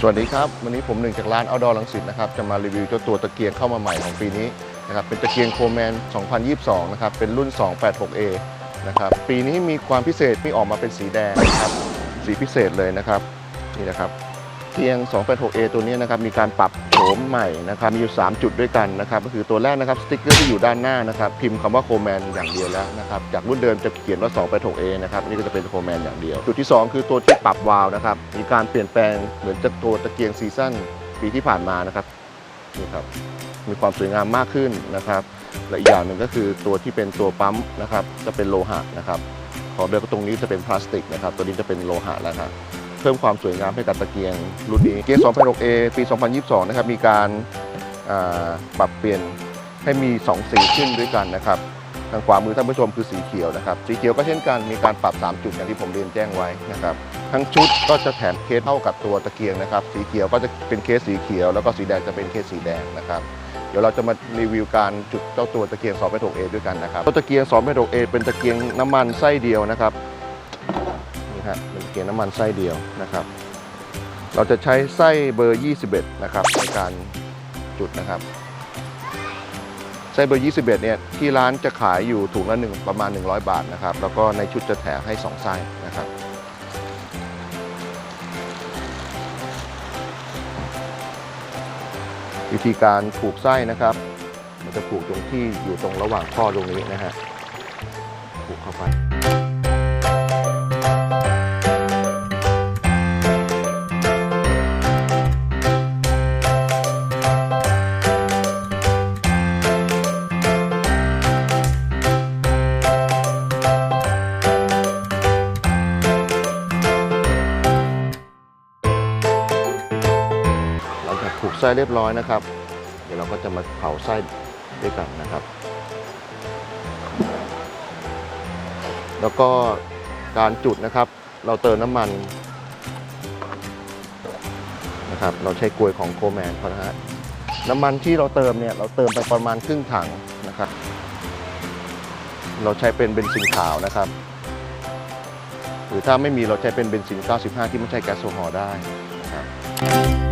สวัสดีครับ วันนี้ผมหนึ่งจากร้านเอาดอลังสิตนะครับจะมารีวิวเจ้าตัวตะเกียงเข้ามาใหม่ของปีนี้นะครับเป็นตะเกียงโคแมน 2022 นะครับเป็นรุ่น 286A นะครับปีนี้มีความพิเศษมีออกมาเป็นสีแดงนะครับสีพิเศษเลยนะครับนี่นะครับ เกียง 286A ตัวนี้นะครับมีการปรับโฉมใหม่นะครับมีอยู่ 3 จุดด้วยกันนะครับก็คือตัวแรกนะครับสติ๊กเกอร์ที่อยู่ด้านหน้านะครับพิมพ์คำว่าโคแมนอย่างเดียวแล้วนะครับจากรุ่นเดิมจะเขียนว่า 286A นะครับนี่ก็จะเป็นโคแมนอย่างเดียว จุดที่ 2 คือตัวที่ปรับวาล์วนะครับมีการเปลี่ยนแปลงเหมือนจะตัวตะเกียงซีซั่นปีที่ผ่านมานะครับนี่ครับมีความสวยงามมากขึ้นนะครับและอีกอย่างหนึ่งก็คือตัวที่เป็นตัวปั๊มนะครับจะเป็นโลหะนะครับของเบลก็ตรงนี้จะเป็นพลาสติกนะครับตัวนี้จะเป็นโลหะแล้วครับ เพิ่มความสวยงามให้กับตะเกียงรุ่นนี้ เกียง 2.6A ปี 2022 นะครับ มีการปรับเปลี่ยนให้มี 2 สีขึ้นด้วยกันนะครับทางขวามือท่านผู้ชมคือสีเขียวนะครับ สีเขียวก็เช่นกันมีการปรับ 3 จุดอย่างที่ผมเรียนแจ้งไว้นะครับ ทั้งชุดก็จะแถมเคสเท่ากับตัวตะเกียงนะครับ สีเขียวก็จะเป็นเคสสีเขียว แล้วก็สีแดงจะเป็นเคสสีแดงนะครับ เดี๋ยวเราจะมารีวิวการจุดเจ้าตัวตะเกียง 2.6A ด้วยกันนะครับตัวตะเกียง 2.6A เป็นตะเกียงน้ำมันไส้เดียวนะครับนี่ฮะเป็นเกี ยงน้ำมันไส้เดียวนะครับ เราจะใช้ไส้เบอร์ 21 นะครับในการจุดนะครับ ไส้เบอร์ 21 เนี่ยที่ร้านจะขายอยู่ถุงละหนึ่งประมาณ 100 บาทนะครับ แล้วก็ในชุดจะแถมให้ 2 ไส้นะครับวิธีการผูกไส้นะครับ มันจะผูกตรงที่อยู่ตรงระหว่างข้อตรงนี้นะฮะผูกเข้าไป ผูกไส้เรียบร้อยนะครับ เดี๋ยวเราก็จะมาเผาไส้ด้วยกันนะครับ แล้วก็การจุดนะครับ เราเติมน้ำมันนะครับ เราใช้กลวยของโคแมนเขานะฮะน้ำมันที่เราเติมเนี่ยเราเติมไปประมาณครึ่งถังนะครับ เราใช้เป็นเบนซินขาวนะครับ หรือถ้าไม่มีเราใช้เป็นเบนซิน 95 ที่ไม่ใช่แก๊สโซฮอล์ได้นะครับ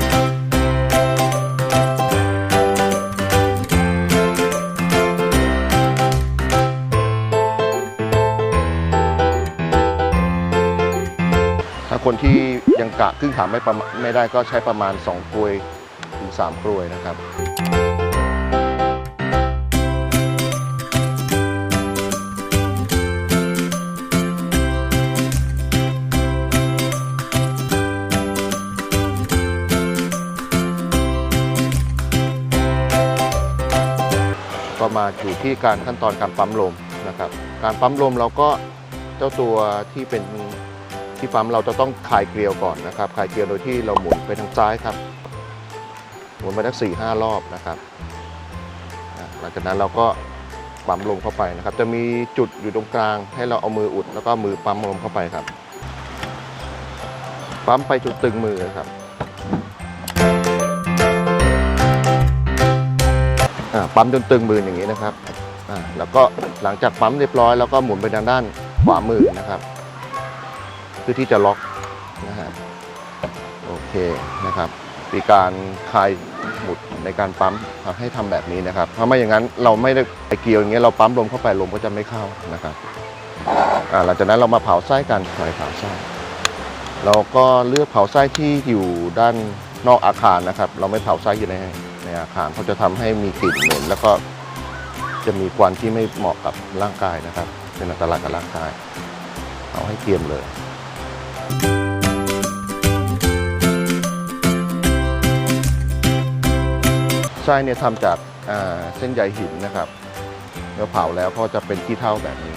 คนที่ยังกะครึ่งถังไม่ประมาไม่ได้ก็ใช้ประมาณ 2กลวยถึง3กลวยนะครับก็มาอยู่ที่การขั้นตอนการปั๊มลมนะครับ การปั๊มลมเราก็เจ้าตัวที่เป็น ที่ปั๊มเราจะต้องคลายเกลียวก่อนนะครับคลายเกลียวโดยที่เราหมุนไปทางซ้ายครับ หมุนไปทั้งสี่ห้ารอบนะครับหลังจากนั้นเราก็ปั๊มลมเข้าไปนะครับ จะมีจุดอยู่ตรงกลาง ให้เราเอามืออุด แล้วก็มือปั๊มลมเข้าไปครับ ปั๊มไปจุดตึงมือครับปั๊มจนตึงมืออย่างนี้นะครับแล้วก็หลังจากปั๊มเรียบร้อยแล้วก็หมุนไปทางด้านขวามือนะครับ พื่อที่จะล็อกนะฮะโอเคนะครับมีการคลายหมุดในการปั๊มให้ทำแบบนี้นะครับเพราะไม่อย่างนั้นเราไม่ได้ไอเกียวอย่างเงี้ยเราปั๊มลมเข้าไปลมก็จะไม่เข้านะครับอ่าหลังจากนั้นเรามาเผาไส้กันไฟเผาไส้เราก็เลือกเผาไส้ที่อยู่ด้านนอกอาคารนะครับ เราไม่เผาไส้อยู่ในในอาคารเขาจะทำให้มีกลิ่นเหม็นแล้วก็จะมีควันที่ไม่เหมาะกับร่างกายนะครับ เป็นอันตรายกับร่างกาย เอาให้เกรียมเลย ไส้เนี่ยทำจากเส้นใยหินนะครับเมื่อเผาแล้วก็จะเป็นขี้เท่าแบบนี้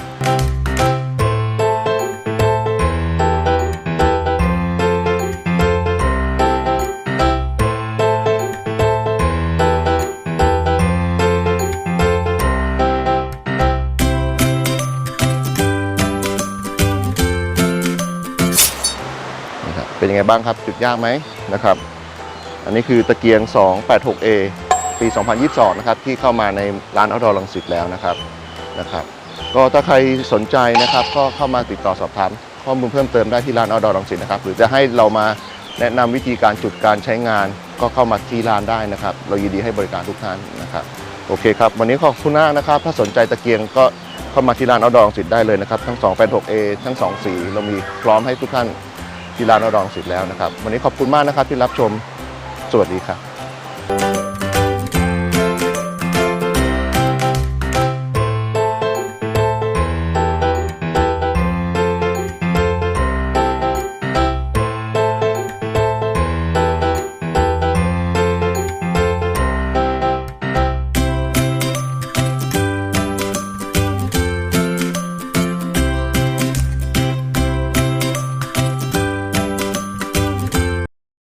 นะครับเป็นยังไงบ้างครับจุดยากไหมนะครับ อันนี้คือตะเกียง 286A ปี 2022 นะครับที่เข้ามาในร้านเอาดอลังสิตแล้วนะครับนะครับ ก็ถ้าใครสนใจนะครับก็เข้ามาติดต่อสอบถามข้อมูลเพิ่มเติมได้ที่ร้านเอาดอลังสิตนะครับหรือจะให้เรามาแนะนำวิธีการจุดการใช้งานก็เข้ามาที่ร้านได้นะครับ เรายินดีให้บริการทุกท่านนะครับโอเคครับ วันนี้ขอบคุณมากนะครับ ถ้าสนใจตะเกียงก็เข้ามาที่ร้านเอาดองสิทธิ์ได้เลยนะครับทั้ง 286A ทั้ง 2 สีเรามีพร้อมให้ทุกท่านที่ร้านเอาดองสิทธิ์แล้วนะครับ วันนี้ขอบคุณมากนะครับที่รับชมสวัสดีครับ